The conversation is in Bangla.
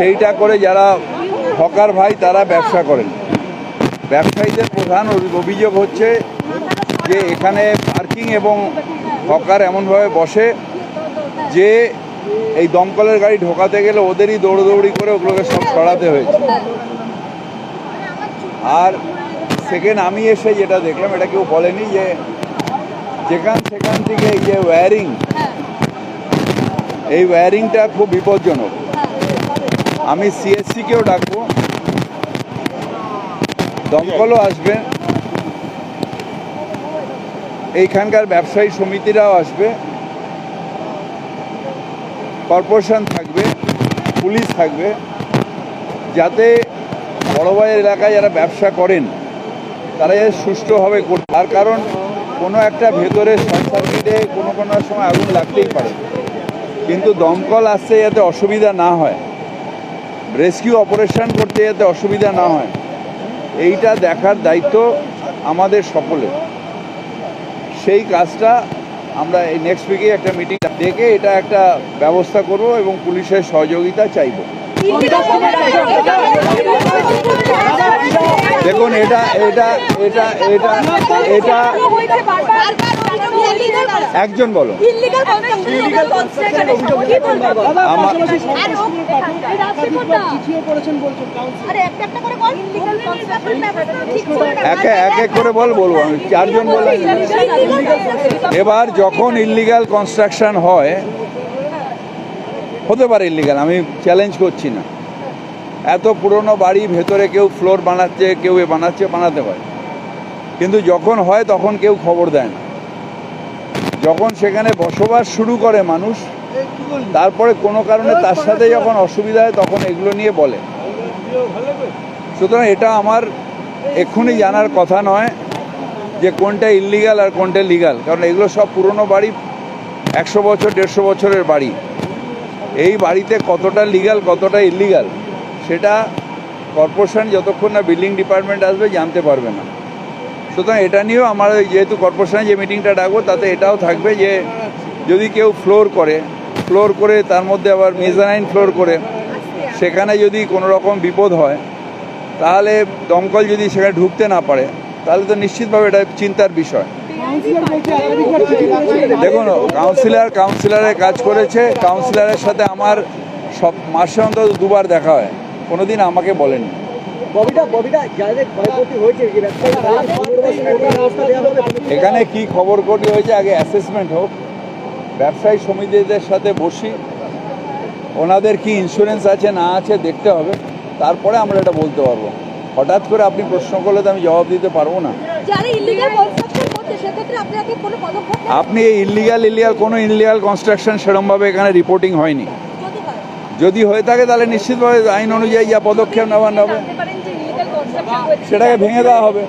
সেইটা করে যারা হকার ভাই, তারা ব্যবসা করেন। ব্যবসায়ীদের প্রধান অভিযোগ হচ্ছে যে এখানে পার্কিং এবং হকার এমনভাবে বসে যে এই দমকলের গাড়ি ঢোকাতে গেলে ওদেরই দৌড়দৌড়ি করে ওগুলোকে সব সরাতে হয়েছে। আর সেকেন্ড আমি এসে যেটা দেখলাম, এটা কেউ বলেনি যে যেখান সেখান থেকে এই যে ওয়্যারিং এই ওয়্যারিংটা খুব বিপজ্জনক। আমি সিএসসিকেও ডাকবো। দমকলও আসবে। এইখানকার ব্যবসায়ী সমিতিরাও আসবে। কর্পোরেশন থাকবে, পুলিশ থাকবে। যাতে বড়বাজার এলাকায় যারা ব্যবসা করেন, তারা যাতে সুষ্ঠুভাবে করতে তার কারণ, কোনো একটা ভেতরে শর্ট সার্কিটে কোনো কোনো সময় আগুন লাগতেই পারে। কিন্তু দমকল আসতে যাতে অসুবিধা না হয়। রেস্কিউ অপারেশন করতে যাতে অসুবিধা না হয়। এইটা দেখার দায়িত্ব আমাদের সকলের। সেই কাজটা আমরা এই নেক্সট উইকে একটা মিটিং ডেকে এটা একটা ব্যবস্থা করব এবং পুলিশের সহযোগিতা চাইব। দেখুন, এটা এটা এটা এটা এটা একজন বলো। আমার- একে এক এক করে বল বলব। আমি চারজন বললাম এবার যখন ইল্লিগাল কনস্ট্রাকশন হয় হতে পারে ইল্লিগাল আমি চ্যালেঞ্জ করছি না। এত পুরনো বাড়ি ভেতরে কেউ ফ্লোর বানাচ্ছে কেউ এ বানাচ্ছে বানাতে পারে। কিন্তু যখন হয় তখন কেউ খবর দেয় না। যখন সেখানে বসবাস শুরু করে মানুষ, তারপরে কোনো কারণে তার সাথে যখন অসুবিধা হয়, তখন এগুলো নিয়ে বলে। সুতরাং এটা আমার এক্ষুনি জানার কথা নয় যে কোনটা ইল্লিগাল আর কোনটা লিগাল কারণ এগুলো সব পুরনো বাড়ি, একশো বছর, দেড়শো বছরের বাড়ি। এই বাড়িতে কতটা লিগাল কতটা ইল্লিগাল সেটা কর্পোরেশন যতক্ষণ না বিল্ডিং ডিপার্টমেন্ট আসবে জানতে পারবে না। সুতরাং এটা নিয়েও আমার যেহেতু কর্পোরেশনে যে মিটিংটা ডাকবো, তাতে এটাও থাকবে যে যদি কেউ ফ্লোর করে ফ্লোর করে তার মধ্যে আবার মেজানাইন ফ্লোর করে, সেখানে যদি কোনো রকম বিপদ হয়, তাহলে দমকল যদি সেখানে ঢুকতে না পারে, তাহলে তো নিশ্চিতভাবে এটা চিন্তার বিষয়। দেখুন কাউন্সিলর কাউন্সিলরের কাজ করেছে কাউন্সিলরের সাথে আমার সব মাসে অন্তত দুবার দেখা হয়, কোনোদিন আমাকে বলেনি। এখানে কি খবর কটি হয়েছে? আগে অ্যাসেসমেন্ট হোক। ব্যবসায়ী সমিতিদের সাথে বসি। ওনাদের কি ইন্স্যুরেন্স আছে না আছে দেখতে হবে। তারপরে আমরা এটা বলতে পারব। হঠাৎ করে আপনি প্রশ্ন করলে তো আমি জবাব দিতে পারব না। আপনি এই ইলিগাল ইলিগাল কোনো ইলিগাল কনস্ট্রাকশন সেরমভাবে এখানে রিপোর্টিং হয়নি। যদি যদি হয়ে থাকে তাহলে নিশ্চিতভাবে আইন অনুযায়ী যা পদক্ষেপ নেওয়া হবে জানতে পারেন যে ইলিগাল কনস্ট্রাকশন হয়েছে সেটাকে ভেঙে দেওয়া হবে।